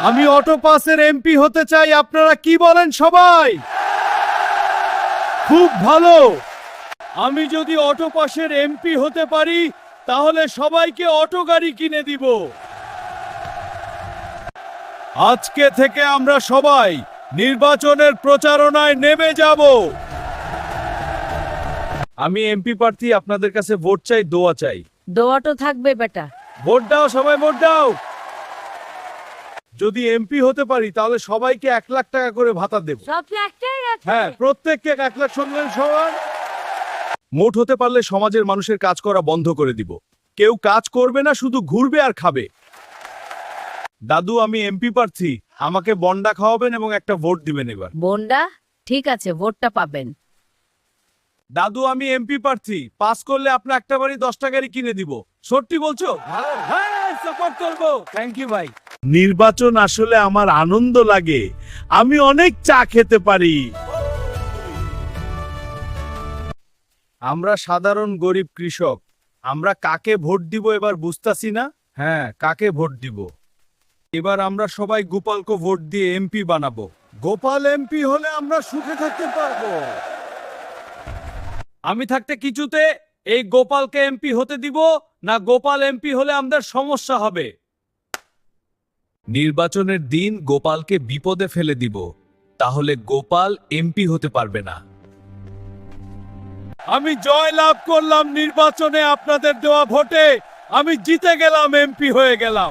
আমি অটো পাসের এমপি হতে চাই আপনারা কি বলেন সবাই? খুব ভালো। আমি যদি অটো পাসের এমপি হতে পারি তাহলে সবাইকে অটো গাড়ি কিনে দিব। আজকে থেকে আমরা সবাই নির্বাচনের প্রচারণায় নেমে যাব। আমি এমপি প্রার্থী আপনাদের কাছে ভোট চাই দোয়া চাই। দোয়াটো থাকবে বেটা। ভোট দাও সবাই ভোট দাও। যদি এমপি হতে পারি তাহলে সবাইকে এক লাখ টাকা করে ভাতা দেব। হ্যাঁ প্রত্যেককে এক লাখ শুনলেন সবার মোট হতে পারলে সমাজের মানুষের কাজ করা বন্ধ করে দিব। কেউ কাজ করবে না শুধু ঘুরবে আর খাবে। দাদু আমি এমপি প্রার্থী। আমাকে বন্ডা খাওয়াবেন এবং একটা ভোট দিবেন এবার। বন্ডা? ঠিক আছে ভোটটা পাবেন। দাদু আমি এমপি প্রার্থী। পাস করলে আপনি একটা বাড়ি দশটা গাড়ি কিনে দিব। সত্যি বলছো? হ্যাঁ সাপোর্ট করব। থ্যাংক ইউ ভাই। নির্বাচন আসলে আমার আনন্দ লাগে। আমি অনেক চা খেতে পারি। আমরা সাধারণ গরিব কৃষক। আমরা কাকে ভোট দিব এবার বুঝতাছি না? হ্যাঁ কাকে ভোট দিব? এবার আমরা সবাই গোপালকে ভোট দিয়ে এমপি বানাবো। গোপাল এমপি হলে আমরা সুখে থাকতে পারব। আমি থাকতে কিছুতে এই গোপালকে এমপি হতে দিব, না গোপাল এমপি হলে আমাদের সমস্যা হবে। নির্বাচনের দিন গোপালকে বিপদে ফেলে দিব, তাহলে গোপাল এমপি হতে পারবে না। আমি জয় লাভ করলাম নির্বাচনে আপনাদের দেওয়া ভোটে। আমি জিতে গেলাম, এমপি হয়ে গেলাম।